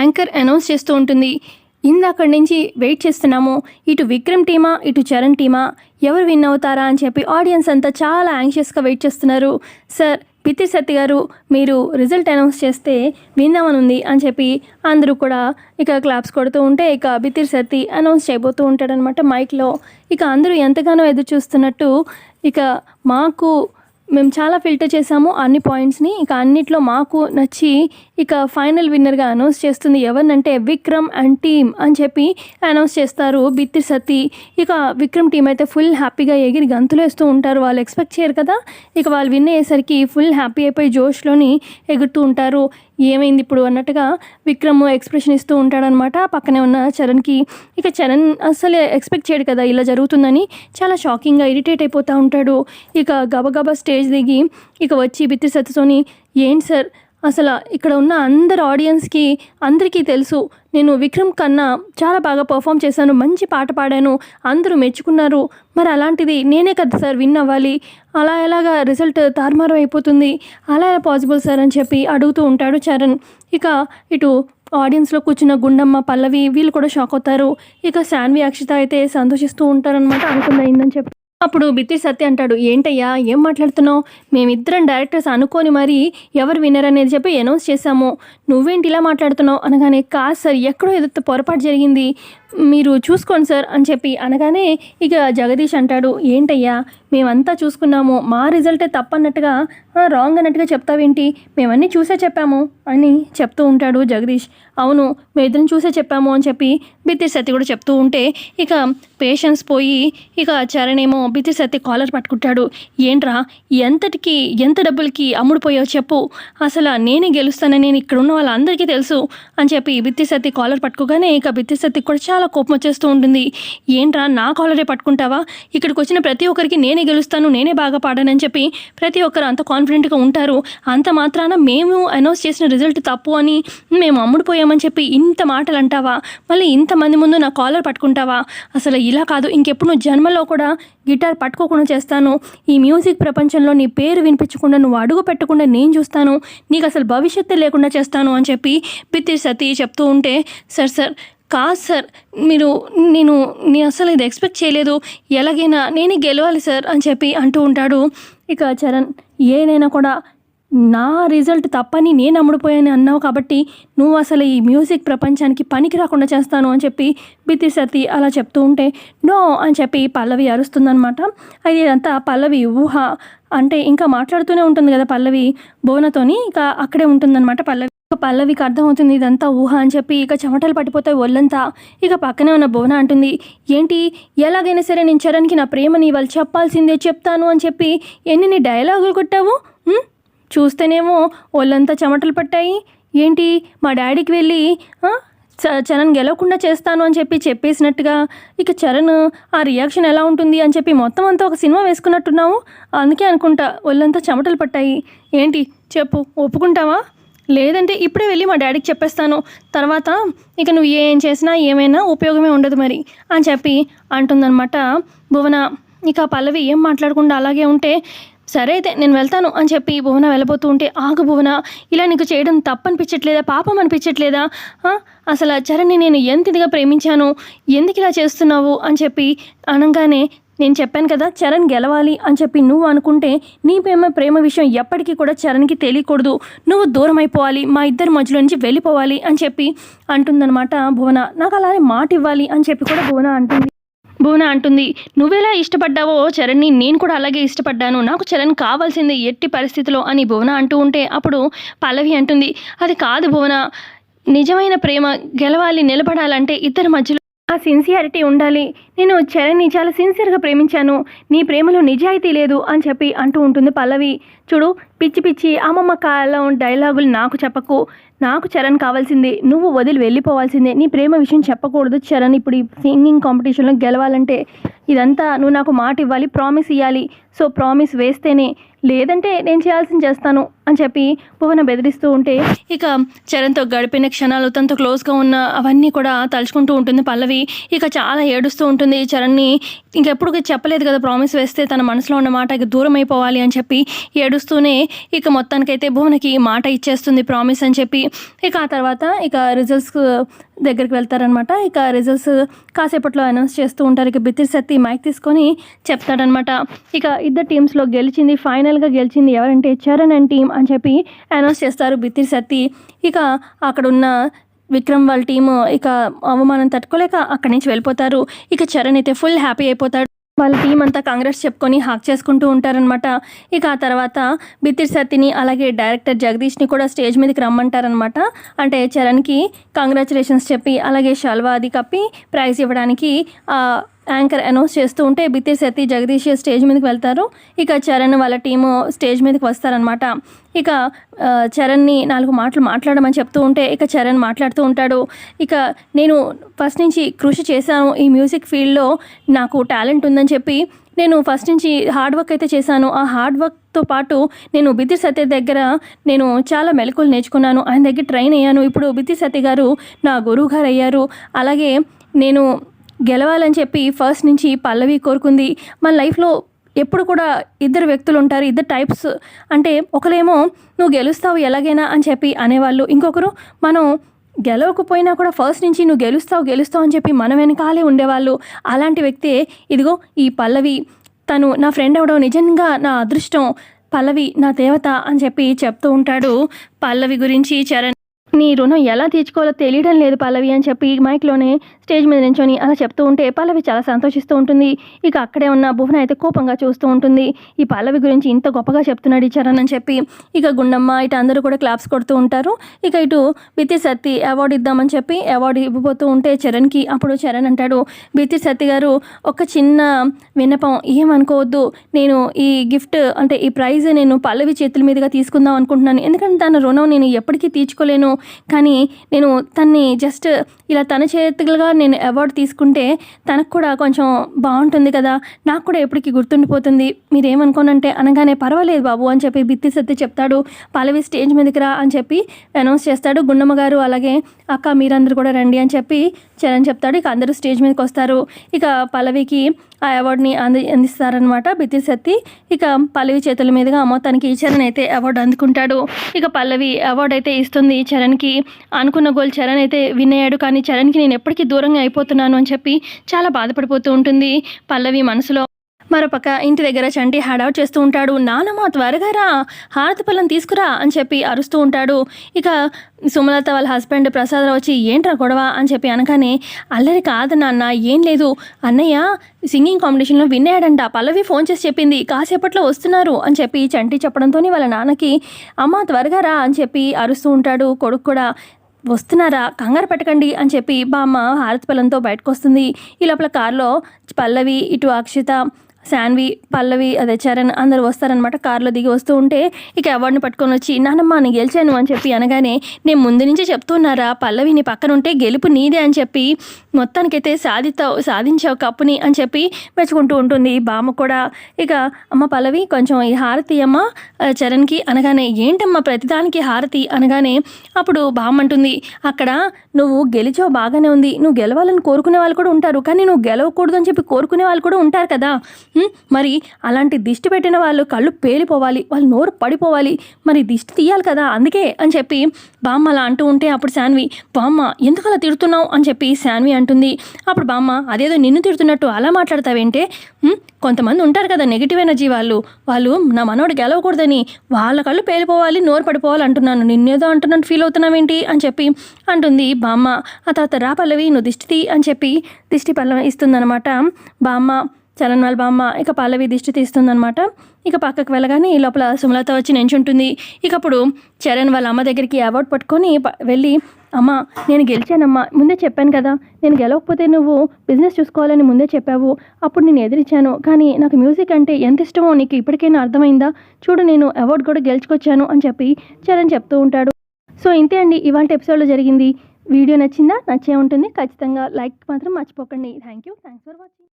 Anchor announce చేస్తూ ఉంటుంది. ఇందాకడి నుంచి వెయిట్ చేస్తున్నాము. ఇటు విక్రమ్ టీమా ఇటు చరణ్ టీమా ఎవరు విన్ అవుతారా అని చెప్పి ఆడియన్స్ అంతా చాలా యాంగ్షియస్గా వెయిట్ చేస్తున్నారు. సార్ పితి సత్తి గారు మీరు రిజల్ట్ అనౌన్స్ చేస్తే విందామని ఉంది అని చెప్పి అందరూ కూడా ఇక క్లాప్స్ కొడుతూ ఉంటే ఇక బితిర్ సత్తి అనౌన్స్ చేయబోతూ ఉంటాడనమాట మైక్లో. ఇక అందరూ ఎంతగానో ఎదురు చూస్తున్నట్టు ఇక మాకు మేము చాలా ఫిల్టర్ చేసాము అన్ని పాయింట్స్ని. ఇక అన్నిట్లో మాకు నచ్చి ఇక ఫైనల్ విన్నర్గా అనౌన్స్ చేస్తుంది ఎవరినంటే విక్రమ్ అండ్ టీమ్ అని చెప్పి అనౌన్స్ చేస్తారు బిత్తి సతీ. ఇక విక్రమ్ టీం అయితే ఫుల్ హ్యాపీగా ఎగిరి గంతులు వేస్తూ ఉంటారు. వాళ్ళు ఎక్స్పెక్ట్ చేయరు కదా. ఇక వాళ్ళు విన్ అయ్యేసరికి ఫుల్ హ్యాపీ అయిపోయి జోష్లోని ఎగురుతూ ఉంటారు. ఏమైంది ఇప్పుడు అన్నట్టుగా విక్రమ్ ఎక్స్ప్రెషన్ ఇస్తూ ఉంటాడనమాట పక్కనే ఉన్న చరణ్కి. ఇక చరణ్ అసలు ఎక్స్పెక్ట్ చేయడు కదా ఇలా జరుగుతుందని. చాలా షాకింగ్గా ఇరిటేట్ అయిపోతూ ఉంటాడు. ఇక గబగబా స్టేజ్ దిగి ఇక వచ్చి బిత్తి సత్తుతోని ఏంటి సార్? అసలు ఇక్కడ ఉన్న అందరు ఆడియన్స్కి అందరికీ తెలుసు నేను విక్రమ్ కన్నా చాలా బాగా పర్ఫామ్ చేశాను మంచి పాట పాడాను అందరూ మెచ్చుకున్నారు. మరి అలాంటిది నేనే కదా సార్ విన్ అవ్వాలి? అలా ఎలాగా రిజల్ట్ తారుమారు అయిపోతుంది? అలా ఎలా పాసిబుల్ సార్ అని చెప్పి అడుగుతూ ఉంటాడు చరణ్. ఇక ఇటు ఆడియన్స్లో కూర్చున్న గుండమ్మ పల్లవి వీళ్ళు కూడా షాక్ అవుతారు. ఇక శాన్వి అక్షిత అయితే సంతోషిస్తూ ఉంటారనమాట అనుకుంది చెప్పి. అప్పుడు బిత్తి సత్య అంటాడు ఏంటయ్యా ఏం మాట్లాడుతున్నావు? మేమిద్దరం డైరెక్టర్స్ అనుకోని మరి ఎవరు విన్నర్ అనేది చెప్పి అనౌన్స్ చేశాము. నువ్వేంటి ఇలా మాట్లాడుతున్నావు? అనగానే కాదు సార్ ఎక్కడో ఏదో పొరపాటు జరిగింది. మీరు చూసుకోండి సార్ అని చెప్పి అనగానే ఇక జగదీష్ అంటాడు ఏంటయ్యా మేమంతా చూసుకున్నాము. మా రిజల్టే తప్పన్నట్టుగా రాంగ్ అన్నట్టుగా చెప్తావేంటి? మేమన్నీ చూసే చెప్పాము అని చెప్తూ ఉంటాడు జగదీష్. అవును మేమిద్దరం చూసే చెప్పాము అని చెప్పి బిత్తి సత్య కూడా చెప్తూ ఉంటే ఇక పేషెన్స్ పోయి ఇక చరణేమో బిత్తి సత్య కాలర్ పట్టుకుంటాడు. ఏంట్రా ఎంతటికి ఎంత డబ్బులకి అమ్ముడుపోయావు చెప్పు. అసలు నేనే గెలుస్తానని నేను ఇక్కడ ఉన్న వాళ్ళందరికీ తెలుసు అని చెప్పి బిత్తి సత్తి కాలర్ పట్టుకోగానే ఇక బిత్తి సత్తి కూడా చాలా కోపం వచ్చేస్తూ ఉంటుంది. ఏంట్రా నా కాలరే పట్టుకుంటావా? ఇక్కడికి వచ్చిన ప్రతి ఒక్కరికి నేనే గెలుస్తాను నేనే బాగా పాడానని చెప్పి ప్రతి ఒక్కరు అంత కాన్ఫిడెంట్గా ఉంటారు. అంత మాత్రాన మేము అనౌన్స్ చేసిన రిజల్ట్ తప్పు అని మేము అమ్ముడుపోయామని చెప్పి ఇంత మాటలు అంటావా మళ్ళీ ఇంతమంది ముందు నా కాలర్ పట్టుకుంటావా? అసలు ఇలా కాదు. ఇంకెప్పుడు నువ్వు జన్మలో కూడా గిటార్ పట్టుకోకుండా చేస్తాను. ఈ మ్యూజిక్ ప్రపంచంలో నీ పేరు వినిపించకుండా నువ్వు అడుగు పెట్టకుండా నేను చూస్తాను. నీకు అసలు భవిష్యత్తు లేకుండా చేస్తాను అని చెప్పి పిత్తి సతీ చెప్తూ ఉంటే సార్ సార్ కాదు సార్. మీరు నేను నేను అసలు ఇది ఎక్స్పెక్ట్ చేయలేదు. ఎలాగైనా నేనే గెలవాలి సార్ అని చెప్పి అంటూ ఉంటాడు. ఇక చరణ్ ఏదైనా కూడా నా రిజల్ట్ తప్పని నేను అమ్ముడిపోయాను అన్నావు కాబట్టి నువ్వు అసలు ఈ మ్యూజిక్ ప్రపంచానికి పనికి రాకుండా చేస్తాను అని చెప్పి బితి సతి అలా చెప్తూ ఉంటే నో అని చెప్పి పల్లవి అరుస్తుందనమాట అది ఇదంతా పల్లవి ఊహ. అంటే ఇంకా మాట్లాడుతూనే ఉంటుంది కదా పల్లవి బోనతోని ఇక అక్కడే ఉంటుందన్నమాట పల్లవి. పల్లవికి అర్థమవుతుంది ఇదంతా ఊహ అని చెప్పి ఇక చెమటలు పట్టిపోతాయి ఒళ్ళంతా. ఇక పక్కనే ఉన్న బోన అంటుంది ఏంటి? ఎలాగైనా సరే నేను చరణ్కి నా ప్రేమని వాళ్ళు చెప్పాల్సిందే చెప్తాను అని చెప్పి ఎన్ని డైలాగులు కొట్టావు? చూస్తేనేమో ఒళ్ళంతా చెమటలు పట్టాయి. ఏంటి? మా డాడీకి వెళ్ళి చ- చరణ్ గెలవకుండా చేస్తాను అని చెప్పి చెప్పేసినట్టుగా ఇక చరణ్ ఆ రియాక్షన్ ఎలా ఉంటుంది అని చెప్పి మొత్తం అంతా ఒక సినిమా వేసుకున్నట్టున్నావు? అందుకే అనుకుంటా ఒళ్ళంతా చెమటలు పట్టాయి. ఏంటి? చెప్పు ఒప్పుకుంటావా? లేదంటే ఇప్పుడే వెళ్ళి మా డాడీకి చెప్పేస్తాను. తర్వాత ఇక నువ్వు ఏం చేసినా ఏమైనా ఉపయోగమే ఉండదు మరి అని చెప్పి అంటుందన్నమాట భువన. ఇక పల్లవి ఏం మాట్లాడకుండా అలాగే ఉంటే సరే అయితే నేను వెళ్తాను అని చెప్పి భువన వెళ్ళబోతూ ఉంటే ఆగు భువన ఇలా నీకు చేయడం తప్పనిపించట్లేదా? పాపం అనిపించట్లేదా? ఆ? అసలు చరణ్ని నేను ఎంత ఇదిగా ప్రేమించాను? ఎందుకు ఇలా చేస్తున్నావు? అని చెప్పి అనగానే నేను చెప్పాను కదా చరణ్ గెలవాలి అని చెప్పి నువ్వు అనుకుంటే నీ ప్రేమ ప్రేమ విషయం ఎప్పటికీ కూడా చరణ్కి తెలియకూడదు. నువ్వు దూరం అయిపోవాలి మా ఇద్దరి మధ్యలో నుంచి వెళ్ళిపోవాలి అని చెప్పి అంటుందన్నమాట భువన. నాకు అలానే మాట ఇవ్వాలి అని చెప్పి కూడా భువన అంటుంది. భువన అంటుంది నువ్వెలా ఇష్టపడ్డావో చరణ్ని నేను కూడా అలాగే ఇష్టపడ్డాను. నాకు చరణ్ కావాల్సింది ఎట్టి పరిస్థితిలో అని భువన అంటూ ఉంటే అప్పుడు పల్లవి అంటుంది అది కాదు భువన. నిజమైన ప్రేమ గెలవాలి నిలబడాలంటే ఇద్దరి మధ్యలో ఆ సిన్సియారిటీ ఉండాలి. నేను చరణ్ని చాలా సిన్సియర్గా ప్రేమించాను. నీ ప్రేమలో నిజాయితీ లేదు అని చెప్పి అంటూ ఉంటుంది పల్లవి. చూడు పిచ్చి పిచ్చి అమ్మమ్మ కాలంలో డైలాగులు నాకు చెప్పకు. నాకు చరణ్ కావాల్సిందే నువ్వు వదిలి వెళ్ళిపోవాల్సిందే. నీ ప్రేమ విషయం చెప్పకూడదు చరణ్. ఇప్పుడు ఈ సింగింగ్ కాంపిటీషన్లో గెలవాలంటే ఇదంతా నువ్వు నాకు మాట ఇవ్వాలి ప్రామిస్ ఇవ్వాలి సో ప్రామిస్ వేస్తేనే లేదంటే నేను చేయాల్సింది చేస్తాను అని చెప్పి భువన బెదిరిస్తూ ఉంటే ఇక చరణ్తో గడిపిన క్షణాలు తనతో క్లోజ్గా ఉన్న అవన్నీ కూడా తలుచుకుంటూ ఉంటుంది పల్లవి. ఇక చాలా ఏడుస్తూ ఉంటుంది చరణ్ని. ఇంకెప్పుడు చెప్పలేదు కదా ప్రామిస్ వేస్తే తన మనసులో ఉన్న మాట ఇక దూరం అయిపోవాలి అని చెప్పి ఏడుస్తూనే ఇక మొత్తానికైతే భువనకి మాట ఇచ్చేస్తుంది ప్రామిస్ అని చెప్పి. ఇక ఆ తర్వాత ఇక రిజల్ట్స్ దగ్గరికి వెళ్తారనమాట ఇక రిజల్ట్స్ కాసేపట్లో అనౌన్స్ చేస్తూ ఉంటారు. ఇక బిత్తిరి సత్తి మైక్ తీసుకొని చెప్తాడనమాట ఇక ఇద్దరు టీమ్స్లో గెలిచింది ఫైనల్గా గెలిచింది ఎవరంటే చరణ్ అండ్ టీం అని చెప్పి అనౌన్స్ చేస్తారు బిత్తిరి సత్తి ఇక అక్కడ ఉన్న విక్రమ్ వాళ్ళ టీము ఇక అవమానం తట్టుకోలేక అక్కడి నుంచి వెళ్ళిపోతారు. ఇక చరణ్ అయితే ఫుల్ హ్యాపీ అయిపోతాడు. వాళ్ళ టీం అంతా కాంగ్రెస్ చెప్పుకొని హాక్ చేసుకుంటూ ఉంటారనమాట ఇక ఆ తర్వాత బిత్తిర్ సతిని అలాగే డైరెక్టర్ జగదీష్ని కూడా స్టేజ్ మీదకి రమ్మంటారనమాట అంటే చరణ్కి కంగ్రాచులేషన్స్ చెప్పి అలాగే షల్వా అది కప్పి ప్రైజ్ ఇవ్వడానికి యాంకర్ అనౌన్స్ చేస్తూ ఉంటే బిత్తిర్ సతీ జగదీష్ స్టేజ్ మీదకి వెళ్తారు. ఇక చరణ్ వాళ్ళ టీము స్టేజ్ మీదకి వస్తారనమాట ఇక చరణ్ని నాలుగు మాటలు మాట్లాడమని చెప్తూ ఉంటే ఇక చరణ్ మాట్లాడుతూ ఉంటాడు. ఇక నేను ఫస్ట్ నుంచి కృషి చేశాను. ఈ మ్యూజిక్ ఫీల్డ్లో నాకు టాలెంట్ ఉందని చెప్పి నేను ఫస్ట్ నుంచి హార్డ్ వర్క్ అయితే చేశాను. ఆ హార్డ్ వర్క్తో పాటు నేను బిత్తిర్ సత్య దగ్గర నేను చాలా మెలకువలు నేర్చుకున్నాను. ఆయన దగ్గర ట్రైన్ అయ్యాను. ఇప్పుడు బితి సత్య గారు నా గురువు గారు అయ్యారు అలాగే నేను గెలవాలని చెప్పి ఫస్ట్ నుంచి పల్లవి కోరుకుంది. మన లైఫ్లో ఎప్పుడు కూడా ఇద్దరు వ్యక్తులు ఉంటారు ఇద్దరు టైప్స్ అంటే ఒకరేమో నువ్వు గెలుస్తావు ఎలాగైనా అని చెప్పి అనేవాళ్ళు. ఇంకొకరు మనం గెలవకపోయినా కూడా ఫస్ట్ నుంచి నువ్వు గెలుస్తావు గెలుస్తావు అని చెప్పి మన వెనకాలే ఉండేవాళ్ళు. అలాంటి వ్యక్తే ఇదిగో ఈ పల్లవి తను నా ఫ్రెండ్ అవడం నిజంగా నా అదృష్టం. పల్లవి నా దేవత అని చెప్పి చెప్తూ ఉంటాడు పల్లవి గురించి చరణ్. నీ రుణం ఎలా తీర్చుకోవాలో తెలియడం లేదు పల్లవి అని చెప్పి మైక్లోనే స్టేజ్ మీద నించొని అలా చెప్తూ ఉంటే పల్లవి చాలా సంతోషిస్తూ ఉంటుంది. ఇక అక్కడే ఉన్న భువన అయితే కోపంగా చూస్తూ ఉంటుంది. ఈ పల్లవి గురించి ఇంత గొప్పగా చెప్తున్నాడు ఈ చరణ్ అని చెప్పి ఇక గుండమ్మ ఇటు అందరూ కూడా క్లాప్స్ కొడుతూ ఉంటారు. ఇక ఇటు బిత్తి సత్తి అవార్డు ఇద్దామని చెప్పి అవార్డు ఇవ్వబోతూ ఉంటే చరణ్కి అప్పుడు చరణ్ అంటాడు బిత్తి సత్తి గారు ఒక చిన్న విన్నపం ఏమనుకోవద్దు. నేను ఈ గిఫ్ట్ అంటే ఈ ప్రైజ్ నేను పల్లవి చేతుల మీదుగా తీసుకుందాం అనుకుంటున్నాను. ఎందుకంటే తన రుణం నేను ఎప్పటికీ తీర్చుకోలేను. కానీ నేను తన్ని జస్ట్ ఇలా తన చేతులుగా నేను అవార్డు తీసుకుంటే తనకు కూడా కొంచెం బాగుంటుంది కదా. నాకు కూడా ఎప్పటికీ గుర్తుండిపోతుంది. మీరేమనుకోనంటే అనగానే పర్వాలేదు బాబు అని చెప్పి బిత్తి సత్తి చెప్తాడు. పాలవి స్టేజ్ మీదకి రా అని చెప్పి అనౌన్స్ చేస్తాడు. గుండమ్మ గారు అలాగే అక్క మీరందరూ కూడా రండి అని చెప్పి చరణ్ చెప్తాడు. ఇక అందరూ స్టేజ్ మీదకి వస్తారు. ఇక పల్లవికి ఆ అవార్డుని అంది అందిస్తారనమాట బితి శక్తి ఇక పల్లవి చేతుల మీదుగా మొత్తానికి చరణ్ అయితే అవార్డు అందుకుంటాడు. ఇక పల్లవి అవార్డు అయితే ఇస్తుంది చరణ్కి. అనుకున్న గోల్ చరణ్ అయితే విన్ అయ్యాడు. కానీ చరణ్కి నేను ఎప్పటికీ దూరంగా అయిపోతున్నాను అని చెప్పి చాలా బాధపడిపోతూ ఉంటుంది. పల్లవి మనసులో మరోపక్క ఇంటి దగ్గర చంటి హ్యాడౌట్ చేస్తూ ఉంటాడు. నానమ్మ త్వరగా రా హారతి పళ్ళం తీసుకురా అని చెప్పి అరుస్తూ ఉంటాడు. ఇక సుమలత వాళ్ళ హస్బెండ్ ప్రసాదరావు వచ్చి ఏంట్రా గొడవ? అని చెప్పి అనగానే అల్లరి కాదు నాన్న ఏం లేదు. అన్నయ్య సింగింగ్ కాంపిటీషన్లో విన్ అయ్యాడంట. పల్లవి ఫోన్ చేసి చెప్పింది కాసేపట్లో వస్తున్నారు. అని చెప్పి చంటి చెప్పడంతో వాళ్ళ నాన్నకి అమ్మ త్వరగా రా అని చెప్పి అరుస్తూ ఉంటాడు. కొడుకు కూడా వస్తున్నారా? కంగారు పెట్టకండి అని చెప్పి బామ్మ హారతి పళ్ళంతో బయటకు వస్తుంది ఈ లోపల కారులో పల్లవి ఇటు అక్షిత శాన్వి పల్లవి అదే చరణ్ అందరు వస్తారనమాట కారులో దిగి వస్తూ ఉంటే ఇక అవార్డుని పట్టుకొని వచ్చి నానమ్మ నేను గెలిచాను అని చెప్పి అనగానే నేను ముందు నుంచే చెప్తున్నారా? పల్లవి నీ పక్కన ఉంటే గెలుపు నీదే అని చెప్పి మొత్తానికైతే సాధితావు సాధించావు కప్పుని అని చెప్పి మెచ్చుకుంటూ ఉంటుంది. బామ్మ కూడా ఇక అమ్మ పల్లవి కొంచెం ఈ హారతి అమ్మ చరణ్కి అనగానే ఏంటమ్మా ప్రతిదానికి హారతి? అనగానే అప్పుడు బామ్మ అంటుంది అక్కడ నువ్వు గెలిచావు బాగానే ఉంది. నువ్వు గెలవాలని కోరుకునే వాళ్ళు కూడా ఉంటారు. కానీ నువ్వు గెలవకూడదు అని చెప్పి కోరుకునే వాళ్ళు కూడా ఉంటారు కదా. మరి అలాంటి దిష్టి పెట్టిన వాళ్ళు కళ్ళు పేలిపోవాలి వాళ్ళు నోరు పడిపోవాలి. మరి దిష్టి తీయాలి కదా అందుకే అని చెప్పి బామ్మ అలా అంటూ ఉంటే అప్పుడు శాన్వి బామ్మ ఎందుకు అలా తిడుతున్నావు? అని చెప్పి శాన్వి అంటుంది. అప్పుడు బామ్మ అదేదో నిన్ను తిడుతున్నట్టు అలా మాట్లాడతావేంటే? కొంతమంది ఉంటారు కదా నెగిటివ్ ఎనర్జీ వాళ్ళు. వాళ్ళు నా మనోడు గెలవకూడదని వాళ్ళ కళ్ళు పేలిపోవాలి నోరు పడిపోవాలి అంటున్నాను. నిన్నేదో అంటున్నట్టు ఫీల్ అవుతున్నావేంటి? అని చెప్పి అంటుంది బామ్మ. ఆ తర్వాత రా పల్లవి నువ్వు దిష్టి అని చెప్పి దిష్టి పల్ల ఇస్తుందన్నమాట. బామ్మ చరణ్ వాళ్ళ బామ్మ ఇక పల్లవి దిష్టి తీస్తుందనమాట ఇక పక్కకు వెళ్ళగానే ఈ లోపల సుమలత వచ్చి నించుంటుంది. ఇక అప్పుడు చరణ్ వాళ్ళ అమ్మ దగ్గరికి అవార్డు పట్టుకొని వెళ్ళి అమ్మ నేను గెలిచానమ్మా ముందే చెప్పాను కదా నేను గెలవకపోతే నువ్వు బిజినెస్ చూసుకోవాలని ముందే చెప్పావు. అప్పుడు నేను ఎదిరించాను కానీ నాకు మ్యూజిక్ అంటే ఎంత ఇష్టమో నీకు ఇప్పటికైనా అర్థమైందా? చూడు నేను అవార్డు కూడా గెలుచుకొచ్చాను అని చెప్పి చరణ్ చెప్తూ ఉంటాడు. సో ఇంతే అండి ఇవాళ ఎపిసోడ్లో జరిగింది. వీడియో నచ్చిందా? నచ్చే ఉంటుంది. ఖచ్చితంగా లైక్ మాత్రం మర్చిపోకండి. Thank you. Thanks for watching.